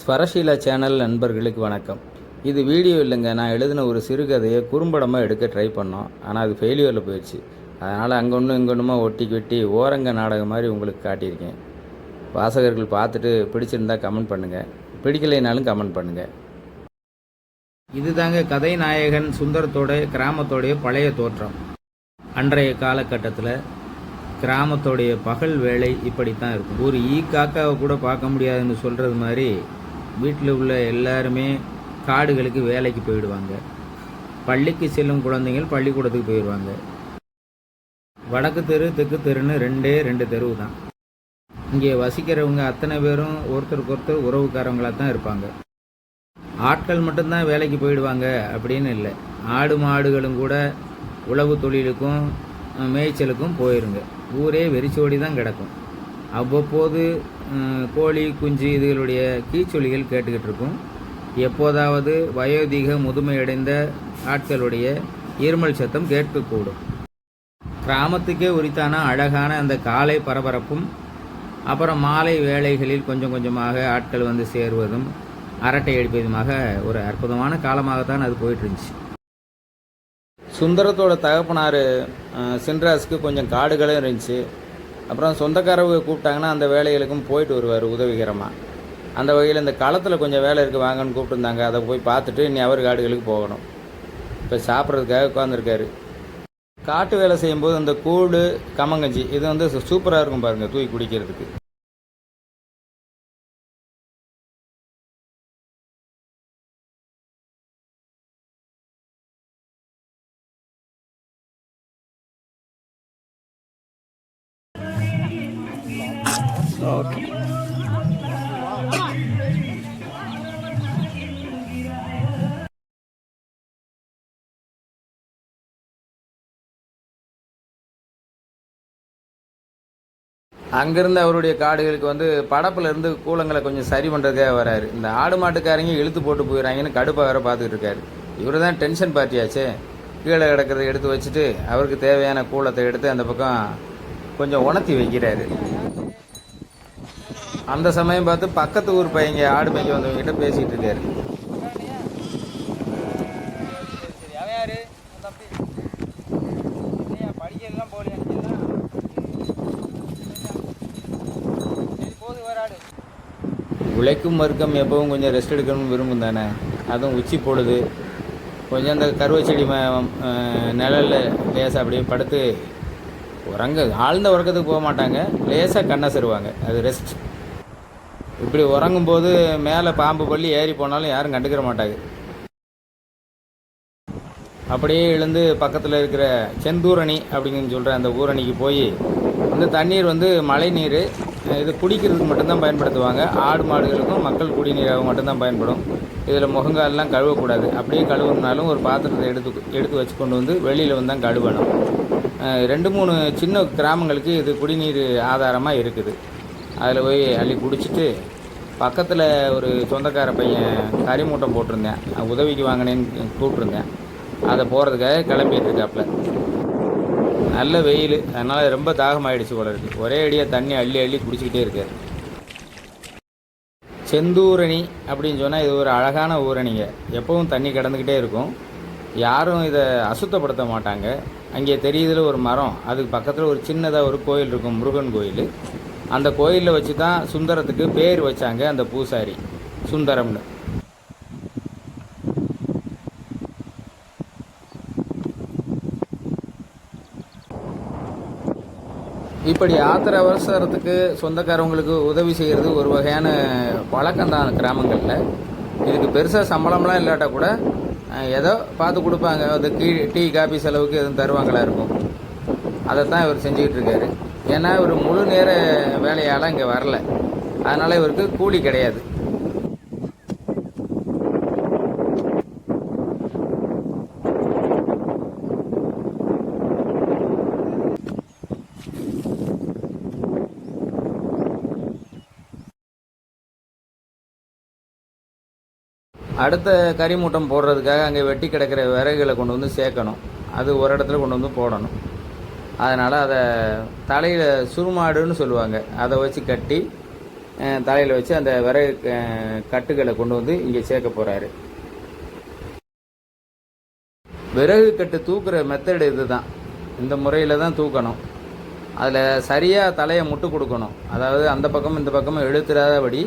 Swarasheela channel நண்பர்களுக்கு வணக்கம். இது வீடியோ இல்லைங்க நான் எழுதின ஒரு சிறுகதையை குறும்படமாக எடுக்க ட்ரை பண்ணோம். ஆனால் அது ஃபெயிலியரில் போயிடுச்சு. அதனால் அங்கே ஒன்றும் இங்கே ஒன்றுமா ஒட்டி கட்டி ஓரங்க நாடகம் மாதிரி உங்களுக்கு காட்டியிருக்கேன். வாசகர்கள் பார்த்துட்டு பிடிச்சிருந்தா கமெண்ட் பண்ணுங்கள் பிடிக்கலைனாலும் கமெண்ட் பண்ணுங்கள் இதுதாங்க கதை நாயகன் சுந்தரத்தோட கிராமத்தோடைய பழைய தோற்றம். அன்றைய காலகட்டத்தில் கிராமத்தோடைய பகல் வேலை இப்படித்தான் இருக்கும். ஒரு ஈ காக்காவை கூட பார்க்க முடியாதுன்னு சொல்கிறது மாதிரி வீட்டில் உள்ள எல்லாருமே காடுகளுக்கு வேலைக்கு போயிடுவாங்க. பள்ளிக்கு செல்லும் குழந்தைகள் பள்ளிக்கூடத்துக்கு போயிடுவாங்க. வடக்கு தெரு தெற்கு தெருன்னு ரெண்டே ரெண்டு தெருவு தான். இங்கே வசிக்கிறவங்க அத்தனை பேரும் ஒருத்தருக்கு ஒருத்தர் உறவுக்காரங்களாக தான் இருப்பாங்க. ஆட்கள் மட்டும்தான் வேலைக்கு போயிடுவாங்க அப்படின்னு இல்லை. ஆடு மாடுகளும் கூட உழவு தொழிலுக்கும் மேய்ச்சலுக்கும் போயிருங்க. ஊரே வெறிச்சோடி தான் கிடக்கும். அவ்வப்போது கோழி குஞ்சு இதுகளுடைய கீச்சொலிகள் கேட்டுக்கிட்டு இருக்கும் எப்போதாவது வயோதிக முதுமையடைந்த ஆட்களுடைய இருமல் சத்தம் கேட்கக்கூடும். கிராமத்துக்கே உரித்தான அழகான அந்த காலை பரபரப்பும் அப்புறம் மாலை வேளைகளில் கொஞ்சம் கொஞ்சமாக ஆட்கள் வந்து சேருவதும் அரட்டை அடிப்பதுமாக ஒரு அற்புதமான காலமாகத்தான் அது போயிட்டு இருந்துச்சு சுந்தரத்தோட தகப்பனார் சின்ராஸுக்கு கொஞ்சம் காடுகளும் இருந்துச்சு. அப்புறம் சொந்தக்காரவங்க கூப்பிட்டாங்கன்னா அந்த வேலைகளுக்கும் போயிட்டு வருவார் உதவிகரமாக அந்த வகையில் இந்த களத்தில் கொஞ்சம் வேலை இருக்குது வாங்கன்னு கூப்பிட்டுருந்தாங்க. அதை போய் பார்த்துட்டு இனி அவர் காடுகளுக்கு போகணும். இப்போ சாப்பிட்றதுக்காக உட்காந்துருக்காரு காட்டு வேலை செய்யும்போது அந்த கூழ் கம்மங்கஞ்சி இது வந்து சூப்பராக இருக்கும் பாருங்கள் தூக்கி குடிக்கிறதுக்கு. அங்கேருந்து அவருடைய காடுகளுக்கு வந்து படப்புல இருந்து கூலங்களை கொஞ்சம் சரி பண்ணுறதுக்காக வராரு. இந்த ஆடு மாட்டுக்காரங்க இழுத்து போட்டு போயிடறாங்கன்னு கடுப்பாக வேற பார்த்துக்கிட்டு இருக்காரு இவர் தான் டென்ஷன் பார்ட்டியாச்சே. கீழே கிடக்கிறத எடுத்து வச்சுட்டு அவருக்கு தேவையான கூலத்தை எடுத்து அந்த பக்கம் கொஞ்சம் உணர்த்தி வைக்கிறாரு. அந்த சமயம் பார்த்து பக்கத்து ஊர் பையங்க ஆடு மேய்க்க வந்தவங்க கிட்ட இருக்காரு அவன் யாரு உன் தம்பி இல்லையா படிக்கலாம் போகலையா சரி போது வராடு உழைக்கும் வர்க்கம் எப்பவும் கொஞ்சம் ரெஸ்ட் எடுக்கணும்னு விரும்பும் தானே? அதுவும் உச்சி போடுது. கொஞ்சம் அந்த கருவை செடி ம நிழல்ல லேசாக அப்படியே படுத்து உறங்க ஆழ்ந்த உறக்கத்துக்கு போக மாட்டாங்க. லேசாக கண்ணை செருவாங்க. அது ரெஸ்ட் இப்படி உறங்கும்போது மேலே பாம்பு பள்ளி ஏறி போனாலும் யாரும் கண்டுக்கிற மாட்டாங்க. அப்படியே எழுந்து பக்கத்தில் இருக்கிற செந்தூரணி அப்படின்னு சொல்கிற அந்த ஊரணிக்கு போய் இந்த தண்ணீர் வந்து மழை நீர் இது குடிக்கிறதுக்கு மட்டும்தான் பயன்படுத்துவாங்க. ஆடு மாடுகளுக்கும் மக்கள் குடிநீராக மட்டும்தான் பயன்படும். இதில் முகங்காலெலாம் கழுவக்கூடாது. அப்படியே கழுவுனாலும் ஒரு பாத்திரத்தை எடுத்து எடுத்து வச்சு கொண்டு வந்து வெளியில் வந்து தான் கழுவணும். ரெண்டு மூணு சின்ன கிராமங்களுக்கு இது குடிநீர் ஆதாரமாக இருக்குது. அதில் போய் அள்ளி குடிச்சிட்டு பக்கத்தில் ஒரு சொந்தக்கார பையன் கறி மூட்டை போட்டிருந்தேன். உதவிக்கு வாங்கினேன்னு கூப்பிட்ருந்தேன் அதை போகிறதுக்காக கிளம்பிட்டு இருக்காப்புல. நல்ல வெயில். அதனால் ரொம்ப தாகமாயிடுச்சு போல இருக்குது ஒரே அடியாக தண்ணி அள்ளி அள்ளி குடிச்சிக்கிட்டே இருக்காரு செந்தூரணி அப்படின்னு சொன்னால் இது ஒரு அழகான ஊரணிங்க. எப்பவும் தண்ணி கிடந்துக்கிட்டே இருக்கும். யாரும் இதை அசுத்தப்படுத்த மாட்டாங்க. அங்கே தெரியுதுல ஒரு மரம். அதுக்கு பக்கத்தில் ஒரு சின்னதாக ஒரு கோயில் இருக்கும் முருகன் கோயில். அந்த கோயிலில் வச்சு தான் சுந்தரத்துக்கு பேர் வச்சாங்க அந்த பூசாரி. சுந்தரம்னு. இப்படி ஆத்திர அவசரத்துக்கு சொந்தக்காரவங்களுக்கு உதவி செய்கிறது ஒரு வகையான பழக்கம்தான் கிராமங்களில். இதுக்கு பெருசாக சம்பளம்லாம் இல்லாட்டா கூட ஏதோ பார்த்து கொடுப்பாங்க. அது டீ டீ காபி செலவுக்கு எதுவும் தருவாங்களா இருக்கும். அதைத்தான் இவர் செஞ்சுக்கிட்டு இருக்காரு. ஏன்னா இவர் முழு நேர வேலையால் இங்கே வரல. அதனால் இவருக்கு கூலி கிடையாது. அடுத்த கறிமூட்டம் போடுறதுக்காக அங்கே வெட்டி கிடக்கிற விறகுகளை கொண்டு வந்து சேர்க்கணும். அது ஒரு இடத்துல கொண்டு வந்து போடணும். அதனால் அதை தலையில் சுருமாடுன்னு சொல்லுவாங்க. அதை வச்சு கட்டி தலையில் வச்சு அந்த விறகு கட்டுகளை கொண்டு வந்து இங்கே சேர்க்க போகிறாரு விறகு கட்டு தூக்குற மெத்தடு இதுதான். இந்த முறையில் தான் தூக்கணும். அதில் சரியாக தலையை முட்டு கொடுக்கணும். அதாவது அந்த பக்கமும் இந்த பக்கமும் எழுத்துறாதபடி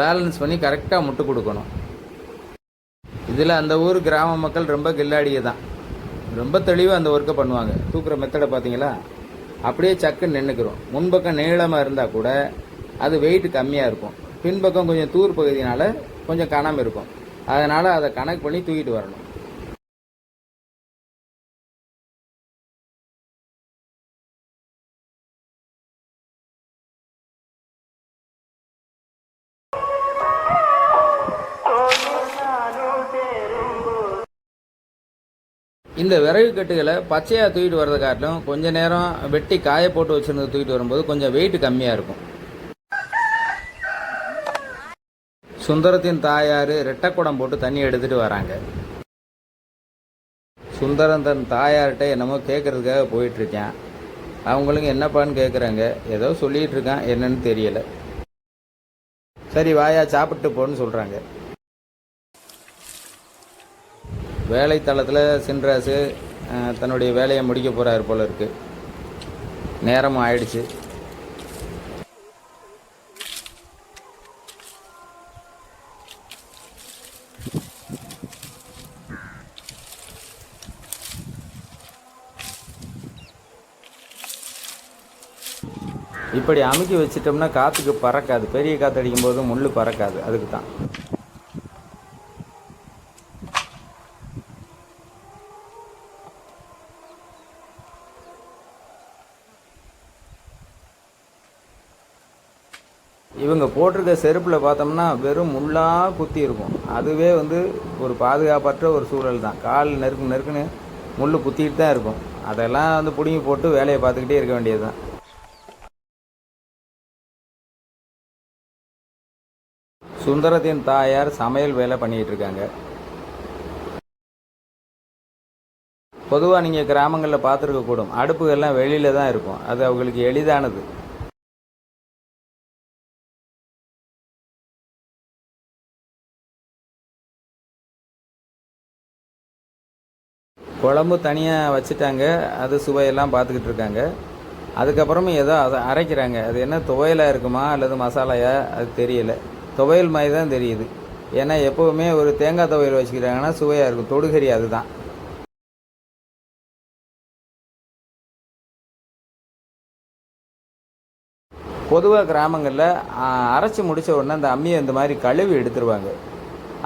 பேலன்ஸ் பண்ணி கரெக்டாக முட்டு கொடுக்கணும். இதில் அந்த ஊர் கிராம மக்கள் ரொம்ப கில்லாடியே தான் ரொம்ப தெளிவாக அந்த ஒர்க்கை பண்ணுவாங்க. தூக்குற மெத்தடை பார்த்தீங்களா? அப்படியே சக்குன்னு நின்றுக்கிறோம் முன்பக்கம் நீளமாக இருந்தால் கூட அது வெயிட் கம்மியாக இருக்கும். பின்பக்கம் கொஞ்சம் தூர் பகுதியினால் கொஞ்சம் கணம் இருக்கும். அதனால் அதை கணக்கு பண்ணி தூக்கிட்டு வரணும். இந்த விறகு கட்டுகளை பச்சையாக தூக்கிட்டு வர்றதை காட்டிலும் கொஞ்ச நேரம் வெட்டி காய போட்டு வச்சுருந்து தூக்கிட்டு வரும்போது கொஞ்சம் வெயிட் கம்மியாக இருக்கும். சுந்தரத்தின் தாயார் ரெட்டைக்குடம் போட்டு தண்ணி எடுத்துகிட்டு வராங்க. சுந்தரம் தன் தாயார்கிட்ட என்னமோ கேட்கறதுக்காக போயிட்டுருக்கேன் அவங்களுக்கு என்னப்பான்னு கேட்குறாங்க ஏதோ சொல்லிகிட்டு இருக்கான். என்னன்னு தெரியலை. சரி வாயா சாப்பிட்டு போன்னு சொல்கிறாங்க வேலைத்தளத்தில் சின்ராசு தன்னுடைய வேலையை முடிக்க போகிறாரு போல இருக்குது நேரமும் ஆயிடுச்சு. இப்படி அமுக்கி வச்சிட்டோம்னா காற்றுக்கு பறக்காது. பெரிய காற்று அடிக்கும்போது முள் பறக்காது. அதுக்கு தான் இவங்க போட்டிருக்க செருப்பில் பார்த்தோம்னா வெறும் முள்ளாக குத்தி இருக்கும். அதுவே வந்து ஒரு பாதுகாப்பற்ற ஒரு சூழல் தான். கால் நெருக்கு நெருக்குன்னு முள் குத்திட்டு தான் இருக்கும். அதெல்லாம் வந்து பிடுங்கி போட்டு வேலையை பார்த்துக்கிட்டே இருக்க வேண்டியது தான். சுந்தரத்தின் தாயார் சமையல் வேலை பண்ணிக்கிட்டு இருக்காங்க. பொதுவாக நீங்கள் கிராமங்களில் பார்த்துருக்க கூடும் அடுப்புகள்லாம் வெளியில தான் இருக்கும். அது அவங்களுக்கு எளிதானது. குழம்பு தனியாக வச்சுட்டாங்க. அது சுவையெல்லாம் பார்த்துக்கிட்டு இருக்காங்க. அதுக்கப்புறமும் ஏதோ அதை அரைக்கிறாங்க. அது என்ன துவையலாக இருக்குமா அல்லது மசாலாயா? அது தெரியல. துவையல் மாதிரி தான் தெரியுது. ஏன்னா எப்போவுமே ஒரு தேங்காய் துவையல் வச்சுக்கிறாங்கன்னா சுவையாக இருக்கும். தொடுகறி அதுதான். பொதுவாக கிராமங்களில் அரைச்சி முடித்த உடனே அந்த அம்மியை இந்த மாதிரி கழுவி எடுத்துருவாங்க.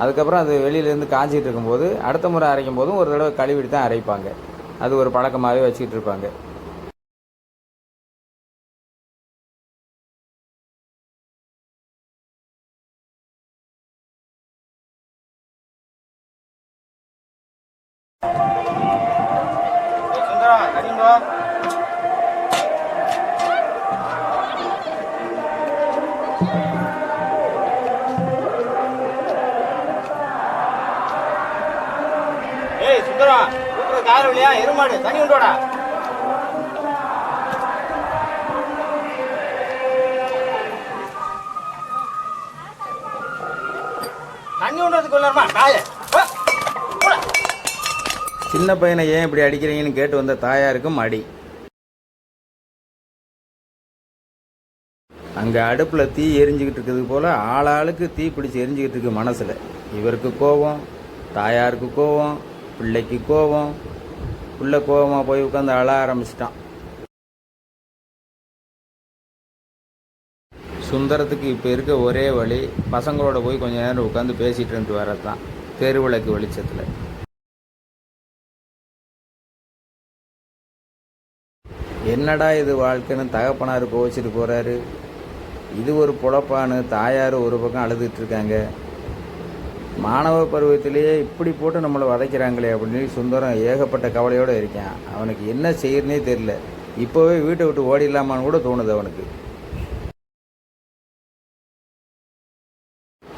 அதுக்கப்புறம் அது வெளியிலேருந்து காஞ்சிகிட்டு இருக்கும்போது அடுத்த முறை அரைக்கும் போதும் ஒரு தடவை கழுவிட்டு தான் அரைப்பாங்க. அது ஒரு பழக்கமாகவே வச்சுக்கிட்டு இருப்பாங்க. ஊத்துற கார் எருமாடு தண்ணி உண்டோடா? தண்ணி உண்டதுக்கு உள்ளமா சின்ன பையனை ஏன் இப்படி அடிக்கிறீங்கன்னு கேட்டு வந்த தாயாருக்கும் அடி. அங்கே அடுப்பில் தீ எரிஞ்சுக்கிட்டு இருக்கிறது போல் ஆளாளுக்கு தீ பிடிச்சி எரிஞ்சுக்கிட்டு இருக்கு மனசில். இவருக்கு கோபம் தாயாருக்கு கோபம் பிள்ளைக்கு கோபம் பிள்ளை கோபமாக போய் உட்காந்து அழ ஆரம்பிச்சிட்டான். சுந்தரத்துக்கு இப்போ இருக்க ஒரே வழி பசங்களோட போய் கொஞ்ச நேரம் உட்காந்து பேசிட்டு இருந்து வரது தான் தெருவிளக்கு வெளிச்சத்தில். என்னடா இது வாழ்க்கைன்னு தகப்பனார் கோச்சிட்டு போறாரு. இது ஒரு பொழப்பான்னு தாயார் ஒரு பக்கம் அழுதுட்டு இருக்காங்க. மாணவ பருவத்திலேயே இப்படி போட்டு நம்மளை வதைக்கிறாங்களே அப்படின்னு சொல்லி சுந்தரம் ஏகப்பட்ட கவலையோடு இருக்கான். அவனுக்கு என்ன செய்யறனே தெரியல. இப்போவே வீட்டை விட்டு ஓடிடலாமான்னு கூட தோணுது அவனுக்கு.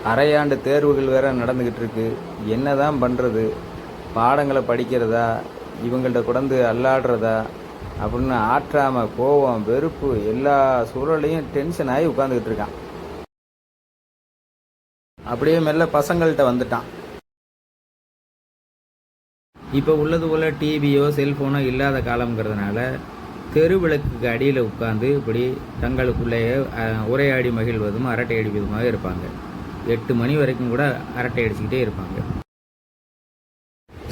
அரையாண்டு தேர்வுகள் வேற நடந்துக்கிட்டு இருக்கு. என்னதான் பண்ணுறது பாடங்களை படிக்கிறதா? இவங்கள்ட்ட குடந்து அல்லாடுறதா? அப்படின்னு ஆற்றாமல் கோவம் வெறுப்பு எல்லா சூழலையும் டென்ஷன் ஆகி உட்காந்துக்கிட்டு இருக்கான். அப்படியே மெல்ல பசங்கள்கிட்ட வந்துட்டான். இப்போ உள்ளது போல் டிவியோ செல்ஃபோனோ இல்லாத காலங்கிறதுனால தெருவிளக்குக்கு அடியில் உட்காந்து இப்படி தங்களுக்குள்ளேயே உரையாடி மகிழ்வதும் அரட்டை அடிப்பதுமாக இருப்பாங்க. எட்டு மணி வரைக்கும் கூட அரட்டை அடிச்சுக்கிட்டே இருப்பாங்க.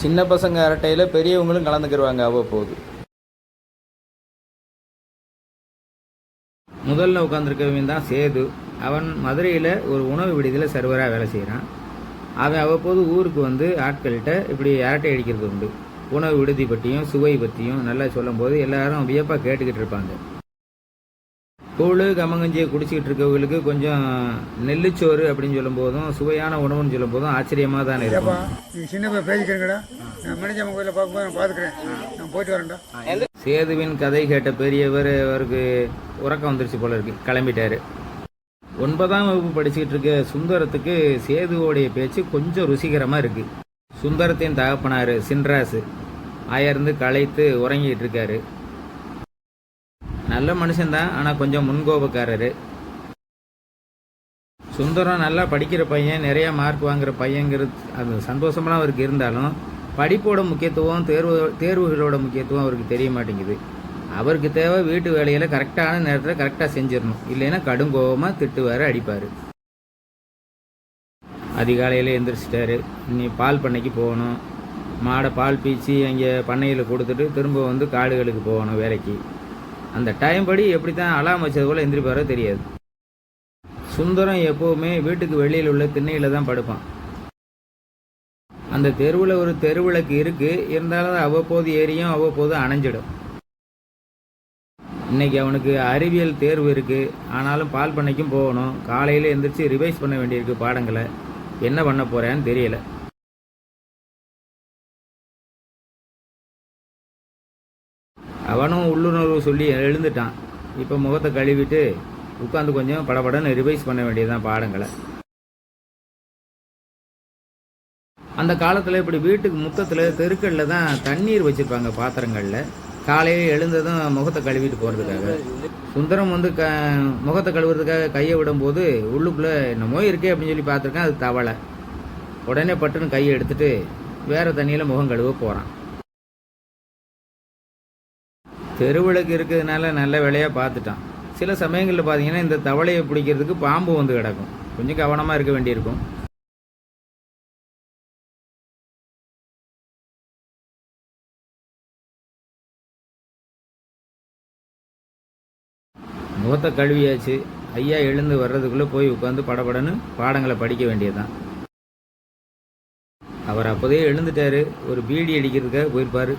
சின்ன பசங்க அரட்டையில் பெரியவங்களும் கலந்துக்கிடுவாங்க அவ்வப்போது. முதல்ல உட்காந்துருக்கவன் தான் சேது. அவன் மதுரையில் ஒரு உணவு விடுதியில் சர்வராக வேலை செய்கிறான் அவன் அவ்வப்போது ஊருக்கு வந்து ஆட்கள்கிட்ட இப்படி அரட்டை அடிக்கிறது உண்டு. உணவு விடுதி பற்றியும் சுவை பற்றியும் நல்லா சொல்லும்போது எல்லாரும் வியப்பாக கேட்டுக்கிட்டு இருப்பாங்க. கூழ் கம்மங்கஞ்சியை குடிச்சிக்கிட்டு இருக்கவங்களுக்கு கொஞ்சம் நெல்லுச்சோறு அப்படின்னு சொல்லும்போதும் சுவையான உணவுன்னு சொல்லும்போதும் ஆச்சரியமாக தானே இருக்கும். நீ சின்ன பேசிக்கிறேங்கடா நான் மணிஜாம கோயிலில் பார்க்கும்போது நான் பார்த்துக்கிறேன். நான் போயிட்டு வரேன்டா. சேதுவின் கதை கேட்ட பெரியவர் அவருக்கு உறக்கம் வந்துருச்சு போல இருக்கு. கிளம்பிட்டாரு. ஒன்பதாம் வகுப்பு படிச்சுக்கிட்டு இருக்க சுந்தரத்துக்கு சேதுவோடைய பேச்சு கொஞ்சம் ருசிகரமாக இருக்கு. சுந்தரத்தின் தகப்பனார் சின்ராசு. அயர்ந்து களைத்து உறங்கிட்டு இருக்காரு. நல்ல மனுஷன்தான் ஆனால் கொஞ்சம் முன்கோபக்காரர். சுந்தரம் நல்லா படிக்கிற பையன் நிறையா மார்க் வாங்குகிற பையங்கிறது அது சந்தோஷமெல்லாம் அவருக்கு இருந்தாலும் படிப்போட முக்கியத்துவம் தேர்வு தேர்வுகளோட முக்கியத்துவம் அவருக்கு தெரிய மாட்டேங்குது. அவருக்கு தேவை வீட்டு வேலையில் கரெக்டான நேரத்தில் கரெக்டாக செஞ்சிடணும். இல்லைன்னா கடும் கோபமாக திட்டுவார் அடிப்பார். அதிகாலையில் எழுந்திரிச்சிட்டாரு இனி பால் பண்ணைக்கு போகணும். மாடை பால் பீச்சி அங்கே பண்ணையில் கொடுத்துட்டு திரும்ப வந்து காடுகளுக்கு போகணும் வேலைக்கு. அந்த டைம் படி எப்படி தான் அலாம் வச்சது போல் எந்திரிப்பாரோ தெரியாது. சுந்தரம் எப்போவுமே வீட்டுக்கு வெளியில் உள்ள திண்ணையில் தான் படுப்பான். அந்த தெருவில் ஒரு தெருவிளக்கு இருக்குது இருந்தாலும் அவ்வப்போது ஏரியும் அவ்வப்போது அணைஞ்சிடும். இன்றைக்கி அவனுக்கு அறிவியல் தேர்வு இருக்குது ஆனாலும் பால் பண்ணைக்கும் போகணும். காலையில் எந்திரிச்சு ரிவைஸ் பண்ண வேண்டியிருக்கு பாடங்களை. என்ன பண்ண போகிறேன்னு தெரியலை. அவனும் உள்ளுணர்வு சொல்லி எழுந்துட்டான். இப்போ முகத்தை கழுவிட்டு உட்காந்து கொஞ்சம் படபடன்னு ரிவைஸ் பண்ண வேண்டியதுதான் பாடங்களை. அந்த காலத்தில் இப்படி வீட்டுக்கு முத்தத்தில் தெருக்களில் தான் தண்ணீர் வச்சுருப்பாங்க பாத்திரங்களில். காலையில் எழுந்ததும் முகத்தை கழுவிட்டு போகிறதுக்காக சுந்தரம் வந்து க முகத்தை கழுவுறதுக்காக கையை விடும்போது உள்ளுக்குள்ளே என்னமோ இருக்கே அப்படின்னு சொல்லி பார்த்துருக்கேன் அது தவளை. உடனே பட்டுன்னு கையை எடுத்துட்டு வேறு தண்ணியில் முகம் கழுவ போகிறான் தெருவிளக்கு இருக்கிறதுனால நல்ல வேலையாக பார்த்துட்டான். சில சமயங்களில் பார்த்தீங்கன்னா இந்த தவளையை பிடிக்கிறதுக்கு பாம்பு வந்து கிடக்கும். கொஞ்சம் கவனமாக இருக்க வேண்டியிருக்கும். முகத்தை கழுவியாச்சு. ஐயா எழுந்து வர்றதுக்குள்ளே போய் உட்காந்து படபடன்னு பாடங்களை படிக்க வேண்டியதுதான். அவர் அப்போதே எழுந்துட்டாரு. ஒரு பீடி அடிக்கிறதுக்காக போயிருப்பாரு.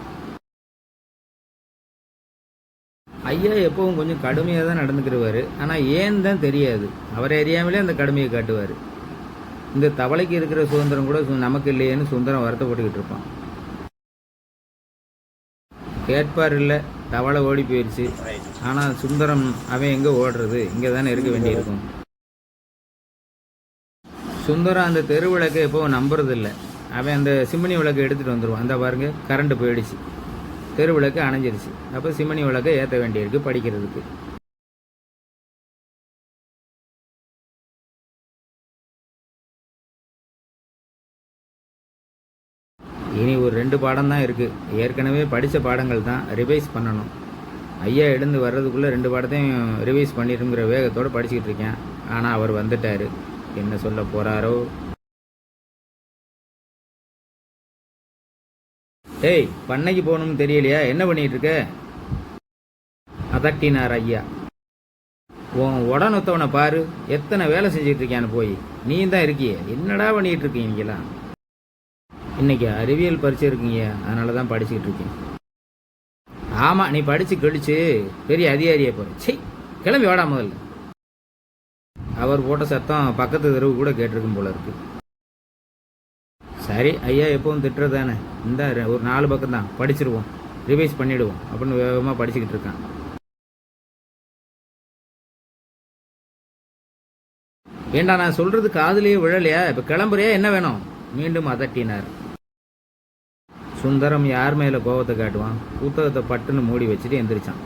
ஐயா எப்பவும் கொஞ்சம் கடுமையாக தான் நடந்துக்கிறவாரு ஆனால் ஏன் தான் தெரியாது. அவரை அறியாமலே அந்த கடுமையை காட்டுவார். இந்த தவளைக்கு இருக்கிற சுதந்திரம் கூட சு- நமக்கு இல்லையேன்னு சுந்தரம் வருத்தப்பட்டுக்கிட்டு இருப்பான். கேட்பார் இல்லை தவளை ஓடி போயிடுச்சு ஆனால் சுந்தரம் அவன் எங்கே ஓடுறது? இங்கே தானே இருக்க வேண்டியிருக்கும். சுந்தரம் அந்த தெரு விளக்கை எப்போவும் நம்புறதில்ல. அவன் அந்த சிம்மணி விளக்கை எடுத்துகிட்டு வந்துடுவான் அந்த பாருங்க கரண்ட் போயிடுச்சு. தெரு விளக்கு அணைஞ்சிருச்சு. அப்போ சிம்னி விளக்கை ஏற்ற வேண்டியிருக்கு படிக்கிறதுக்கு. இனி ஒரு ரெண்டு பாடம் தான் இருக்குது ஏற்கனவே படித்த பாடங்கள் தான் ரிவைஸ் பண்ணணும். ஐயா எழுந்து வர்றதுக்குள்ளே ரெண்டு பாடத்தையும் ரிவைஸ் பண்ணிடுங்கிற வேகத்தோடு படிச்சுக்கிட்டு இருக்கேன். ஆனால் அவர் வந்துட்டார். என்ன சொல்ல போகிறாரோ டேய் பண்ணைக்கு போகணும்னு தெரியலையா? என்ன பண்ணிகிட்டு இருக்க அதட்டினார் ஐயா. உன் உடனொத்தவனை பாரு எத்தனை வேலை செஞ்சுட்டு இருக்கியான்னு போய். நீ தான் இருக்கியே. என்னடா பண்ணிகிட்டு இருக்கீங்க இன்னைக்கு அறிவியல் பரிச்சு இருக்கீங்க அதனால தான் படிச்சுக்கிட்டு இருக்கேன் ஆமாம் நீ படித்து கழிச்சு பெரிய அதிகாரியை போகிற சை கிளம்பி வாடா முதல்ல. அவர் போட்ட சத்தம் பக்கத்து தெருவு கூட கேட்டிருக்கும் போல இருக்கு. சரி ஐயா எப்பவும் திட்டுறதானே இந்த ஒரு நாலு பக்கம் தான் படிச்சிருவோம். ரிவைஸ் பண்ணிவிடுவோம் அப்படின்னு வேகமாக படிச்சுக்கிட்டு இருக்கான். ஏண்டா நான் சொல்றது காதலியே விழலையா? இப்ப கிளம்புறியா? என்ன வேணும்? மீண்டும் அதட்டினார். சுந்தரம் யார் மேல கோபத்தை காட்டுவான்? புத்தகத்தை பட்டுன்னு மூடி வச்சுட்டு எந்திரிச்சான்.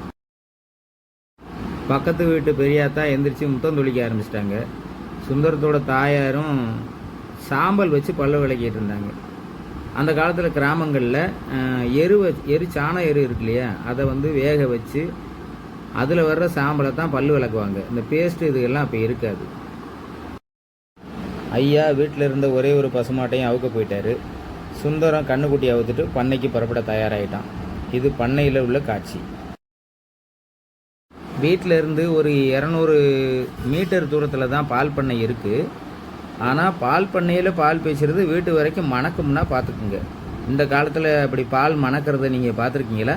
பக்கத்து வீட்டு பெரியாத்தா எந்திரிச்சு முத்தம் துளிக்க ஆரம்பிச்சிட்டாங்க. சுந்தரத்தோட தாயாரும் சாம்பல் வச்சு பல்ல விளக்கிட்டு இருந்தாங்க. அந்த காலத்தில் கிராமங்களில் எரு வ- எரு சாண எரு இருக்கு இல்லையா? அதை வந்து வேக வச்சு அதில் வர்ற சாம்பலை தான் பல்லு விளக்குவாங்க. இந்த பேஸ்ட் இதுகெல்லாம் அப்போ இருக்காது. ஐயா வீட்டில் இருந்த ஒரே ஒரு பசுமாட்டையும் அவுக்க போயிட்டாரு. சுந்தரம் கண்ணுக்குட்டி அவுத்துட்டு பண்ணைக்கு புறப்பட தயாராகிட்டான் இது பண்ணையில் உள்ள காட்சி. வீட்டிலேருந்து ஒரு இரநூறு மீட்டர் தூரத்தில் தான் பால் பண்ணை இருக்குது ஆனால் பால் பண்ணையில் பால் பேசுறது வீட்டு வரைக்கும் மணக்கும்னா பார்த்துக்குங்க இந்த காலத்தில் அப்படி பால் மணக்கிறத நீங்கள் பார்த்துருக்கீங்களா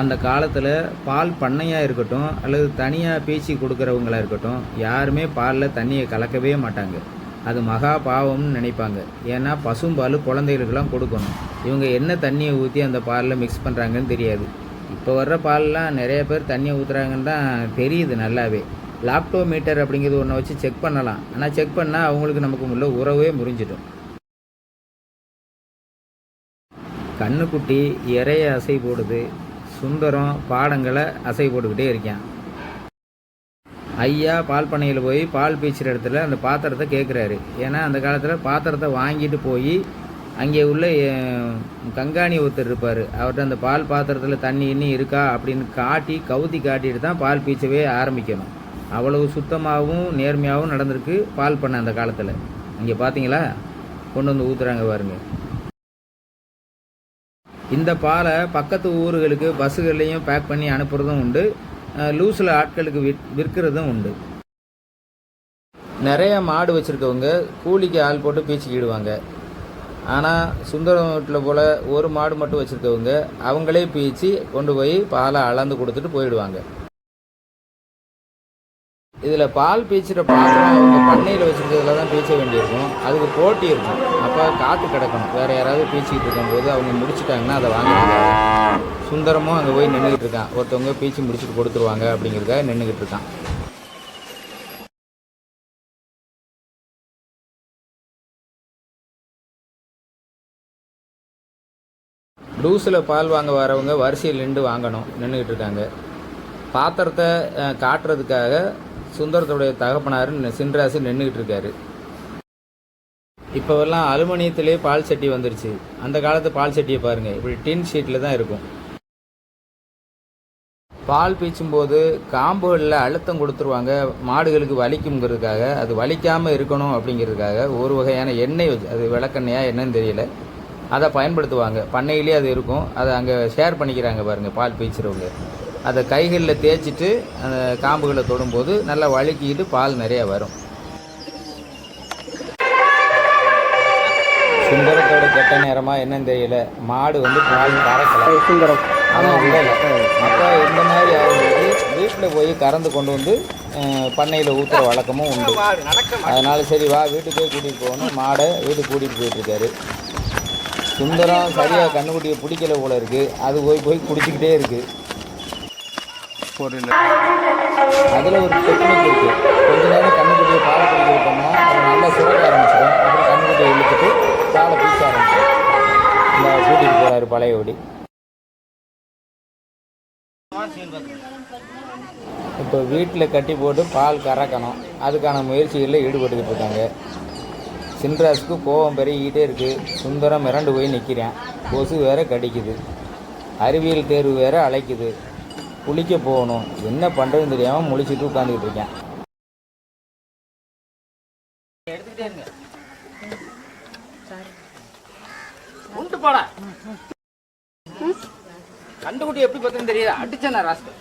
அந்த காலத்தில் பால் பண்ணையாக இருக்கட்டும் அல்லது தனியாக பேசி கொடுக்குறவங்களா இருக்கட்டும் யாருமே பாலில் தண்ணியை கலக்கவே மாட்டாங்க. அது மகா பாவம்னு நினைப்பாங்க. ஏன்னா பசும்பால் குழந்தைகளுக்கெல்லாம் கொடுக்கணும். இவங்க என்ன தண்ணியை ஊற்றி அந்த பாலில் மிக்ஸ் பண்ணுறாங்கன்னு தெரியாது. இப்போ வர்ற பால்லாம் நிறைய பேர் தண்ணியை ஊற்றுறாங்கன்னு தான் தெரியுது நல்லாவே. லாப்டோ மீட்டர் அப்படிங்கிறது ஒன்றை வச்சு செக் பண்ணலாம். ஆனால் செக் பண்ணால் அவங்களுக்கு நமக்கு உள்ள உறவே முறிஞ்சிடும். கண்ணுக்குட்டி இறைய அசை போடுது. சுந்தரம் பாடங்களை அசை போட்டுக்கிட்டே இருக்கான். ஐயா பால் பண்ணையில் போய் பால் பீச்சுற இடத்துல அந்த பாத்திரத்தை கேட்குறாரு ஏன்னா அந்த காலத்தில் பாத்திரத்தை வாங்கிட்டு போய் அங்கே உள்ள கங்காணி ஒருத்தர் இருப்பார். அவர்கிட்ட அந்த பால் பாத்திரத்தில் தண்ணி இன்னும் இருக்கா அப்படின்னு காட்டி கவுத்தி காட்டிட்டு தான் பால் பீச்சவே ஆரம்பிக்கணும். அவ்வளவு சுத்தமாகவும் நேர்மையாகவும் நடந்திருக்கு. பால் பண்ண அந்த காலத்தில். இங்கே பார்த்தீங்களா கொண்டு வந்து ஊற்றுறாங்க பாருங்க. இந்த பாலை பக்கத்து ஊர்களுக்கு பஸ்ஸுகள்லையும் பேக் பண்ணி அனுப்புகிறதும் உண்டு. லூஸில் ஆட்களுக்கு விற் விற்கிறதும் உண்டு. நிறைய மாடு வச்சுருக்கவங்க கூலிக்கு ஆள் போட்டு பீச்சிக்கிடுவாங்க. ஆனால் சுந்தரம் வீட்டில் போல் ஒரு மாடு மட்டும் வச்சுருக்கவங்க அவங்களே பீச்சி கொண்டு போய் பாலை அளந்து கொடுத்துட்டு போயிடுவாங்க. இதில் பால் பீச்சுற பாத்திரம் அவங்க பண்ணையில் வச்சுருக்கிறதுல தான் பீச்ச வேண்டியிருக்கும். அதுக்கு போட்டி இருக்கும். அப்போ காற்று கிடக்கணும். வேறு யாராவது பீச்சிக்கிட்டு இருக்கும்போது அவங்க முடிச்சிட்டாங்கன்னா அதை வாங்கிட்டு சுந்தரமும் அங்கே போய் நின்றுக்கிட்டு இருக்கான். ஒருத்தவங்க பீச்சு முடிச்சுட்டு கொடுத்துருவாங்க அப்படிங்கிறதுக்காக நின்றுக்கிட்டு இருக்கான். லூஸில் பால் வாங்க வரவங்க வரிசையில் நின்று வாங்கணும். நின்றுக்கிட்டு இருக்காங்க. பாத்திரத்தை காட்டுறதுக்காக சுந்தரத்துடைய தகப்பனார் நி- சின்ராசு நின்றுக்கிட்டு இருக்காரு. இப்போவெல்லாம் அலுமினியத்திலே பால் சட்டி வந்துருச்சு. அந்த காலத்து பால் சட்டியை பாருங்கள் இப்படி டின் ஷீட்டில் தான் இருக்கும். பால் பீச்சும்போது காம்புகளில் அழுத்தம் கொடுத்துருவாங்க. மாடுகளுக்கு வலிக்குங்கிறதுக்காக அது வலிக்காமல் இருக்கணும் அப்படிங்கிறதுக்காக ஒரு வகையான எண்ணெய் வச்சு அது விளக்கெண்ணெயா என்னன்னு தெரியல. அதை பயன்படுத்துவாங்க. பண்ணையிலே அது இருக்கும். அதை அங்கே ஷேர் பண்ணிக்கிறாங்க பாருங்கள் பால் பீச்சுறவங்க. அதை கைகளில் தேய்ச்சிட்டு அந்த காம்புகளை தொடும்போது நல்லா வழுக்கிட்டு பால் நிறையா வரும். சுந்தரத்தோட கெட்ட நேரமா என்னன்னு தெரியல. மாடு வந்து பால் கறக்கல. சுந்தரம் ஆனால் விடலை அப்போ இந்த மாதிரி ஆகும்போது வீட்டில் போய் கறந்து கொண்டு வந்து பண்ணையில் ஊற்றுற வழக்கமும் உண்டு. அதனால சரி வா வீட்டுக்கே கூட்டிகிட்டு போகணும். மாடை வீட்டுக்கு கூட்டிகிட்டு போயிட்டுருக்காரு சுந்தரம் சரியாக கண்ணுக்குட்டியை பிடிக்கல போல இருக்கு. அது போய் போய் குடிச்சிக்கிட்டே இருக்கு அதில் ஒரு டெக்னிக் இருக்குது கொஞ்ச நேரம் கண்ணுக்குட்டியை பால் குடிக்க விட்டோம்னா அது நல்லா சுரக்க ஆரம்பிச்சிடும். அப்புறம் கண்ணுக்குட்டியை இழுத்துட்டு பாலை பீச்ச ஆரம்பிச்சிடும். இந்த கூட்டிகிட்டு போகிறாரு பழையபடி. இப்போ வீட்டில் கட்டி போட்டு பால் கறக்கணும். அதுக்கான முயற்சிகளில் ஈடுபட்டுக்கிட்டு இருக்காங்க. சின்ராஸுக்கு கோபம் பெருகிக்கிட்டே இருக்குது சுந்தரம் மிரண்டு போய் நிற்கிறேன் கொசு வேற கடிக்குது. அறிவியல் தேர்வு வேற அழைக்குது. குளிக்க போகணும். என்ன பண்ணுறதுன்னு தெரியாமல் முழிச்சிட்டு உட்காந்துக்கிட்டு இருக்கேன். உண்டு போடா. கண்டுக்குட்டி எப்படி பத்துன்னு தெரியுதா? அடிச்சேன் ராஸ்கல்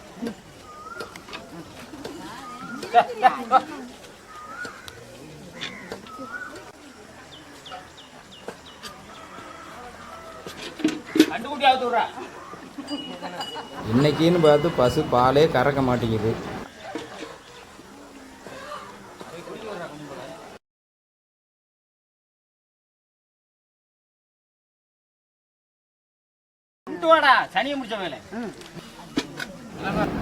கண்டுக்குட்டி ஆகுது விட்றா. இன்னைக்குன்னு பார்த்து பசு பாலே கறக்க மாட்டேங்குது.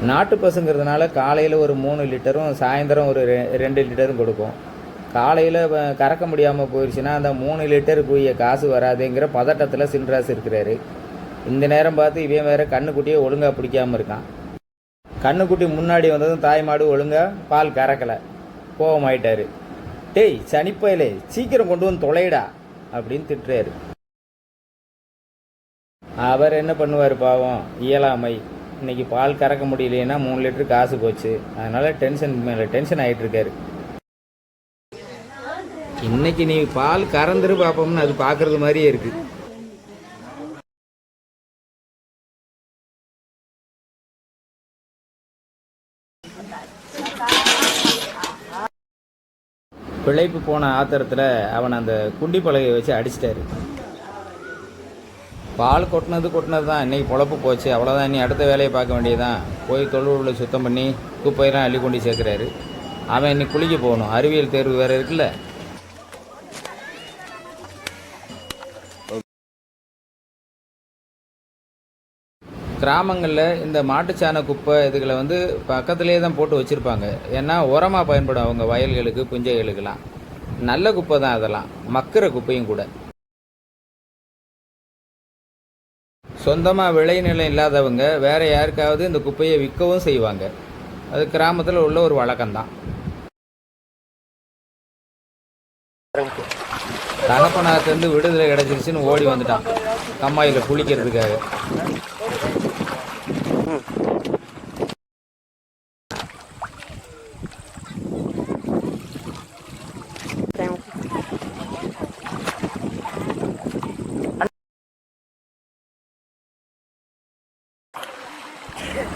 நாட்டு பசுங்கிறதுனால காலையில் ஒரு மூணு லிட்டரும் சாயந்தரம் ஒரு ரெண்டு லிட்டரும் கொடுக்கும் காலையில் கறக்க முடியாமல் போயிடுச்சுன்னா அந்த மூணு லிட்டருக்குரிய காசு வராதுங்கிற பதட்டத்தில் சின்ராஸ் இருக்கிறாரு. இந்த நேரம் பார்த்து இவன் வேறு கண்ணுக்குட்டியை ஒழுங்காக பிடிக்காம இருக்கான். கண்ணுக்குட்டி முன்னாடி வந்ததும் தாய் மாடு ஒழுங்காக பால் கறக்கலை. கோபமாயிட்டார் டேய் சனிப்பயலே சீக்கிரம் கொண்டு வந்து தொலைடா அப்படின்னு திட்டுறாரு. அவர் என்ன பண்ணுவார் பாவம் இயலாமை. இன்னைக்கு பால் கறக்க முடியலைன்னா மூணு லிட்டரு காசு போச்சு. அதனால் டென்ஷன் மேலே டென்ஷன் ஆகிட்டுருக்காரு இன்றைக்கி இன்னைக்கு நீ பால் கறந்துரு பார்ப்போம்னு அது பார்க்கறது மாதிரியே இருக்குது பிழைப்பு போன ஆத்திரத்தில் அவன் அந்த குண்டி பலகையை வச்சு அடிச்சிட்டாரு. பால் கொட்டினது கொட்டினது தான் இன்றைக்கி பொழப்பு போச்சு. அவ்வளோதான் இனி அடுத்த வேலையை பார்க்க வேண்டியதுதான். போய் தொழுவில் சுத்தம் பண்ணி குப்பையெல்லாம் அள்ளி கொண்டு சேர்க்குறாரு. அவன் இன்னைக்கு குளிக்க போகணும். அறிவியல் தேர்வு வேறு இருக்குல்ல? கிராமங்களில் இந்த மாட்டுச்சாண குப்பை இதுகளை வந்து பக்கத்துலேயே தான் போட்டு வச்சுருப்பாங்க. ஏன்னா உரமாக பயன்படும் அவங்க வயல்களுக்கு புஞ்சைகளுக்கெல்லாம் நல்ல குப்பை தான் அதெல்லாம். மக்கிற குப்பையும் கூட. சொந்தமாக விளைநிலம் இல்லாதவங்க வேற யாருக்காவது இந்த குப்பையை விற்கவும் செய்வாங்க. அது கிராமத்தில் உள்ள ஒரு வழக்கம்தான். தகப்பனாத்துலேருந்து விடுதலை கிடச்சிருச்சுன்னு ஓடி வந்துட்டான். கம்மாயில் குளிக்கிறதுக்காக.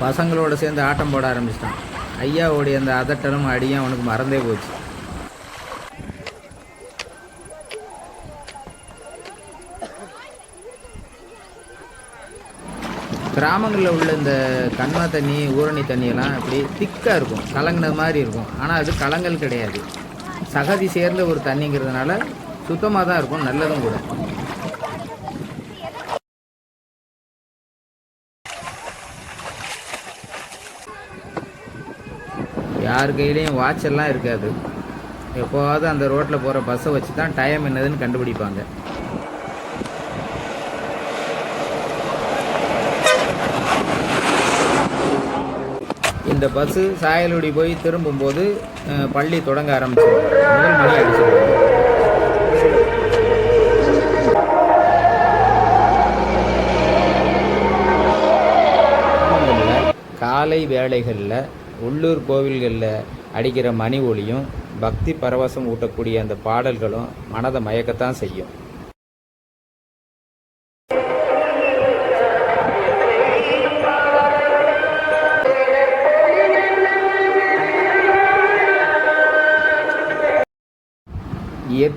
பசங்களோட சேர்ந்து ஆட்டம் போட ஆரம்பிச்சிட்டான். ஐயாவோடைய அந்த அதட்டலும் அடியும் அவனுக்கு மறந்தே போச்சு. கிராமங்களில் உள்ள இந்த கண்மா தண்ணி ஊரணி தண்ணியெல்லாம் அப்படி திக்காக இருக்கும் கலங்கின மாதிரி இருக்கும். ஆனால் அது கலங்கல் கிடையாது. சகதி சேர்ந்த ஒரு தண்ணிங்கிறதுனால சுத்தமாக தான் இருக்கும் நல்லதும் கூட. யார் கையிலையும் வாட்ச் எல்லாம் இருக்காது. எப்போவாவது அந்த ரோட்டில் போகிற பஸ்ஸை வச்சு தான் டைம் என்னதுன்னு கண்டுபிடிப்பாங்க. இந்த பஸ்ஸு சாயலுடி போய் திரும்பும்போது பள்ளி தொடங்க ஆரம்பிச்சிடும் முதல் மணி அடிச்சிடும் காலை வேளைகளில் உள்ளூர் கோவில்களில் அடிக்கிற மணி ஒளியும் பக்தி பரவசம் ஊட்டக்கூடிய அந்த பாடல்களும் மனதை மயக்கத்தான் செய்யும்.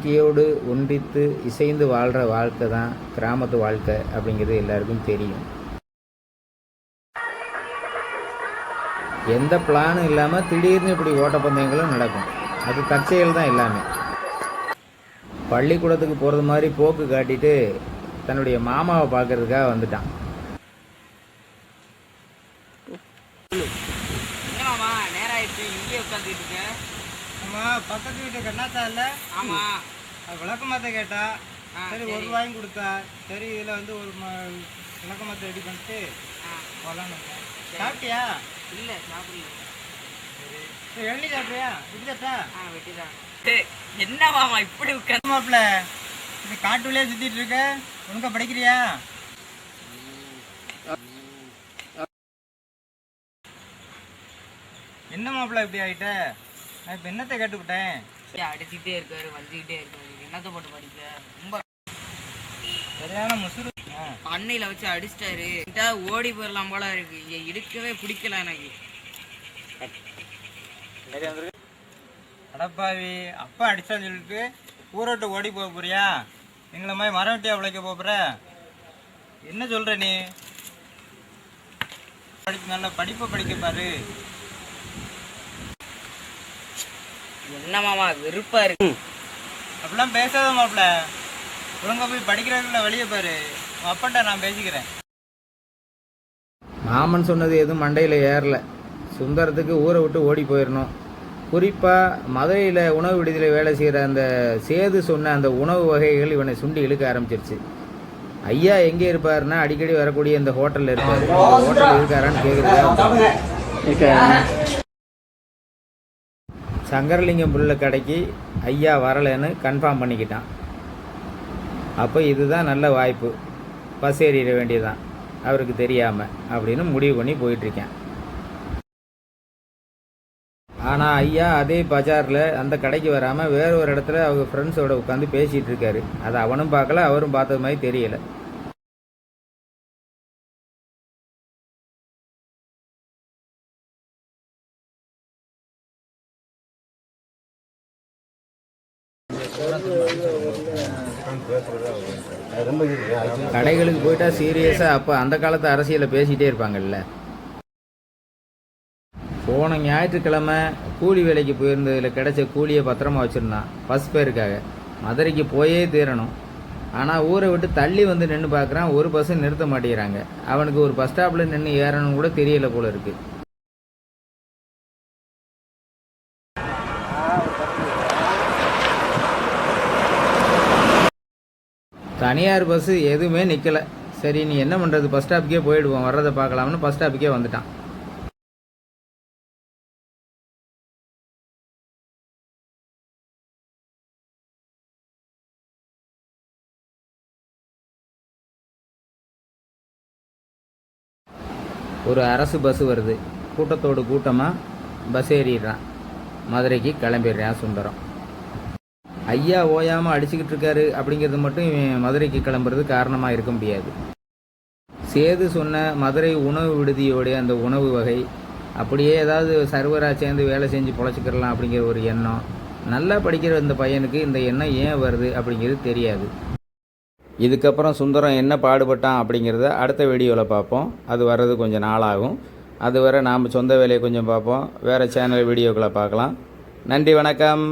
இயற்கையோடு ஒன்றித்து இசைந்து வாழ்கிற வாழ்க்கை தான் கிராமத்து வாழ்க்கை அப்படிங்கிறது எல்லாருக்கும் தெரியும். எந்த பிளானும் இல்லாமல் திடீர்னு இப்படி ஓட்டப்பந்தயங்களும் நடக்கும். அது தற்செயல் தான் எல்லாமே. பள்ளிக்கூடத்துக்கு போகிறது மாதிரி போக்கு காட்டிட்டு தன்னுடைய மாமாவை பார்க்கறதுக்காக வந்துட்டான் என்னமாமா நேரம் ஆயிடுச்சு இங்கேயே உட்காந்துட்டு இருக்க ஆமா பக்கத்து வீட்டு கண்ணாத்தா இல்ல ஆமா. அது விளக்கமாத்த கேட்டா சரி ஒரு. வாங்கி கொடுத்தா சரி இதுல வந்து ஒரு விளக்கமாத்த ரெடி பண்ணிட்டு இருக்கேன். சாப்பிட்டியா? இல்ல சாப்பிடல. சரி, எழுதி சாப்பிட்டியா இல்லட்டா ஆ வெட்டிதான் என்ன மாமா இப்படி மாப்பிள்ள? இது காட்டுலயே சுத்திட்டு இருக்க? ஒழுங்கா படிக்கிறியா? என்ன மாப்பிள்ள இப்படி ஆயிட்ட? நான் இப்ப என்னத்தை கேட்டுக்கிட்டேன்? அடிச்சுட்டே இருக்காரு வந்துக்கிட்டே இருக்காரு. என்னத்த போட்டு படிக்க ரொம்ப சரியான முசுறு. அன்னையில வச்சு அடிச்சிட்டாரு. ஓடி போயிடலாம் போல இருக்கு. இழுக்கவே பிடிக்கல எனக்கு. அடப்பாவி அப்பா அடிச்சா சொல்லிட்டு ஊரோட்டு ஓடி போக போறியா? எங்களை மாதிரி மரம் வெட்டியா உழைக்க போற? என்ன சொல்ற நீ? படிப்பு நல்ல படிப்பை படிக்க பாரு. என்ன மாமா வெறுப்பா இருக்கு. அப்படிலாம் பேசாத மாப்பிள்ள. ஒழுங்கா போய் படிக்கிறதுக்குள்ள வெளியே பாரு. அப்பன்ட்ட நான் பேசிக்கிறேன். மாமன் சொன்னது எதுவும் மண்டையில் ஏறல. சுந்தரத்துக்கு ஊரை விட்டு ஓடி போயிடணும் குறிப்பாக மதுரையில் உணவு விடுதியில் வேலை செய்கிற அந்த சேது சொன்ன அந்த உணவு வகைகள் இவனை சுண்டி இழுக்க ஆரம்பிச்சிருச்சு. ஐயா எங்கே இருப்பாருன்னா அடிக்கடி வரக்கூடிய இந்த ஹோட்டலில் இருப்பார். ஹோட்டல் இருக்காரான்னு கேட்குறது சங்கரலிங்கம் புள்ள கடைக்கு ஐயா வரலைன்னு கன்ஃபார்ம் பண்ணிக்கிட்டான். அப்போ இதுதான் நல்ல வாய்ப்பு. பஸ் ஏறிட வேண்டியதுதான். அவருக்கு தெரியாமல் அப்படின்னு முடிவு பண்ணி போயிட்டுருக்கேன். ஆனால் ஐயா அதே பஜாரில் அந்த கடைக்கு வராமல் வேறு ஒரு இடத்துல அவங்க ஃப்ரெண்ட்ஸோட உட்காந்து பேசிகிட்டு இருக்காரு அதை அவனும் பார்க்கல அவரும் பார்த்தது மாதிரி தெரியலை. கடைகளுக்கு போயிட்டா சீரியஸாக அப்போ அந்த காலத்து அரசியலை பேசிகிட்டே இருப்பாங்கல்ல. போன ஞாயிற்றுக்கிழமை கூலி வேலைக்கு போயிருந்ததில் கிடைச்ச கூலியை பத்திரமா வச்சுருந்தான். பஸ் பேருக்காக. மதுரைக்கு போயே தீரணும் ஆனால் ஊரை விட்டு தள்ளி வந்து நின்று பார்க்குறான். ஒரு பஸ்ஸும் நிறுத்த மாட்டேங்கிறாங்க. அவனுக்கு ஒரு பஸ் ஸ்டாப்பில் நின்று ஏறணும்னு கூட தெரியலை போல இருக்குது தனியார் பஸ்ஸு எதுவுமே நிற்கலை சரி நீ என்ன பண்ணுறது பஸ் ஸ்டாப்புக்கே போயிடுவோம். வர்றதை பார்க்கலாம்னு பஸ் ஸ்டாப்புக்கே வந்துட்டான். ஒரு அரசு பஸ் வருது. கூட்டத்தோடு கூட்டமாக பஸ் ஏறிடுறான். மதுரைக்கு கிளம்பிடுறான் சுந்தரம். ஐயா ஓயாமல் அடிச்சுக்கிட்டு இருக்காரு அப்படிங்கிறது மட்டும் இவன் மதுரைக்கு கிளம்புறது காரணமாக இருக்க முடியாது. சேது சொன்ன மதுரை உணவு விடுதியோடைய அந்த உணவு வகை அப்படியே ஏதாவது சர்வராக சேர்ந்து வேலை செஞ்சு பொழைச்சிக்கிறலாம் அப்படிங்கிற ஒரு எண்ணம். நல்லா படிக்கிற இந்த பையனுக்கு இந்த எண்ணம் ஏன் வருது அப்படிங்கிறது தெரியாது. இதுக்கப்புறம் சுந்தரம் என்ன பாடுபட்டான் அப்படிங்கிறத அடுத்த வீடியோவில் பார்ப்போம். அது வர்றது கொஞ்சம் நாளாகும். அதுவரை நாம் சொந்த வேலையை கொஞ்சம் பார்ப்போம். வேறு சேனல் வீடியோக்களை பார்க்கலாம். நன்றி வணக்கம்.